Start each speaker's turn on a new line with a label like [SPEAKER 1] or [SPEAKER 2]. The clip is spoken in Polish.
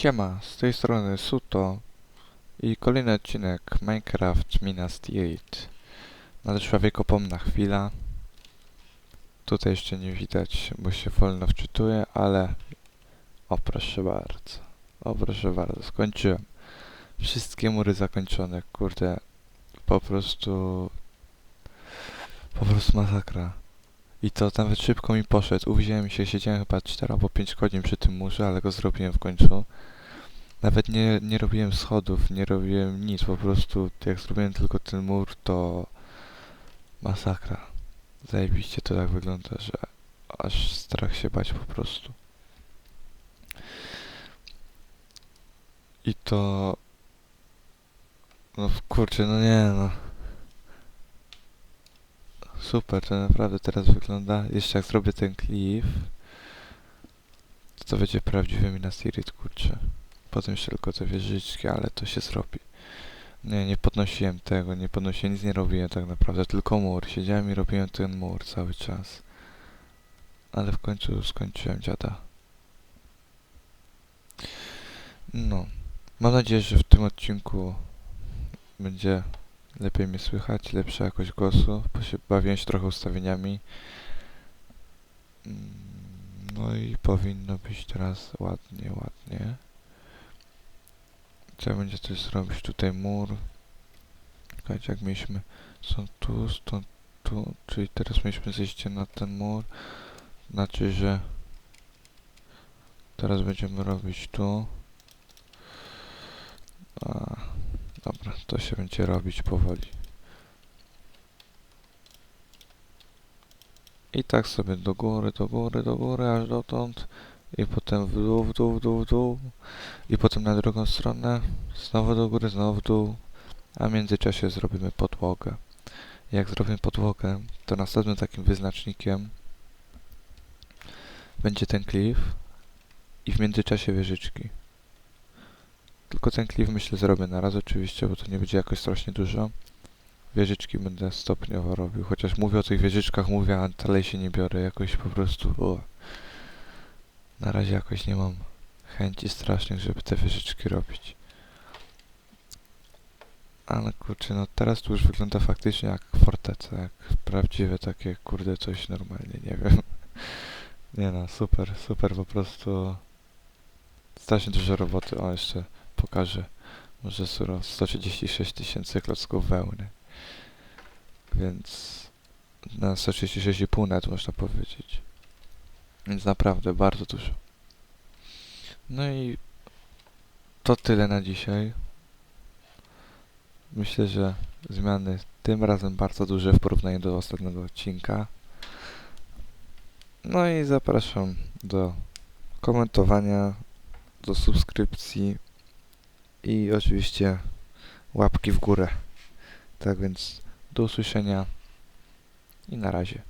[SPEAKER 1] Siema, z tej strony Suto i kolejny odcinek Minecraft Minas Tirith. Nadeszła wiekopomna chwila. Tutaj jeszcze nie widać, bo się wolno wczytuje, ale... O proszę bardzo, o proszę bardzo, skończyłem. Wszystkie mury zakończone, kurde. Po prostu... Po prostu masakra. I to nawet szybko mi poszedł. Uwziąłem się, siedziałem chyba 4 albo 5 godzin przy tym murze, ale go zrobiłem w końcu. Nawet nie, nie robiłem schodów, nie robiłem nic, po prostu jak zrobiłem tylko ten mur, to masakra. Zajebiście to tak wygląda, że aż strach się bać po prostu. I to... No kurczę, no nie no. Super, to naprawdę teraz wygląda. Jeszcze jak zrobię ten cliff, to będzie prawdziwy Minas Tirith, kurczę. Potem jeszcze tylko te wieżyczki, ale to się zrobi. Nie, nie podnosiłem tego, nie podnosiłem, nic nie robiłem tak naprawdę, tylko mur. Siedziałem i robiłem ten mur cały czas. Ale w końcu skończyłem dziada. No. Mam nadzieję, że w tym odcinku będzie lepiej mnie słychać, lepsza jakość głosu, bawiłem się trochę ustawieniami. Mm, No i powinno być teraz ładnie, ładnie. Trzeba będzie coś zrobić, tutaj mur. Słuchajcie, jak mieliśmy, są tu, stąd tu, czyli teraz mieliśmy zejście na ten mur. Znaczy, że teraz będziemy robić tu. A, dobra, to się będzie robić powoli. I tak sobie do góry, do góry, do góry, aż dotąd. I potem w dół, w dół, w dół, w dół. I potem na drugą stronę. Znowu do góry, znowu w dół. A w międzyczasie zrobimy podłogę. Jak zrobimy podłogę, to następnym takim wyznacznikiem będzie ten cliff i w międzyczasie wieżyczki. Tylko ten cliff myślę zrobię na raz oczywiście, bo to nie będzie jakoś strasznie dużo. Wieżyczki będę stopniowo robił, chociaż mówię o tych wieżyczkach, mówię, a dalej się nie biorę, jakoś po prostu... O. Na razie jakoś nie mam chęci strasznych, żeby te wieżyczki robić. Ale kurczę, no teraz to już wygląda faktycznie jak forteca, jak prawdziwe takie, kurde, coś normalnie, nie wiem. Nie no, super, super, po prostu strasznie dużo roboty. O, jeszcze pokażę, może suro 136 tysięcy klocków wełny. Więc na 136,5 net można powiedzieć. Więc naprawdę bardzo dużo. No i to tyle na dzisiaj. Myślę, że zmiany tym razem bardzo duże w porównaniu do ostatniego odcinka. No i zapraszam do komentowania, do subskrypcji i oczywiście łapki w górę. Tak więc do usłyszenia i na razie.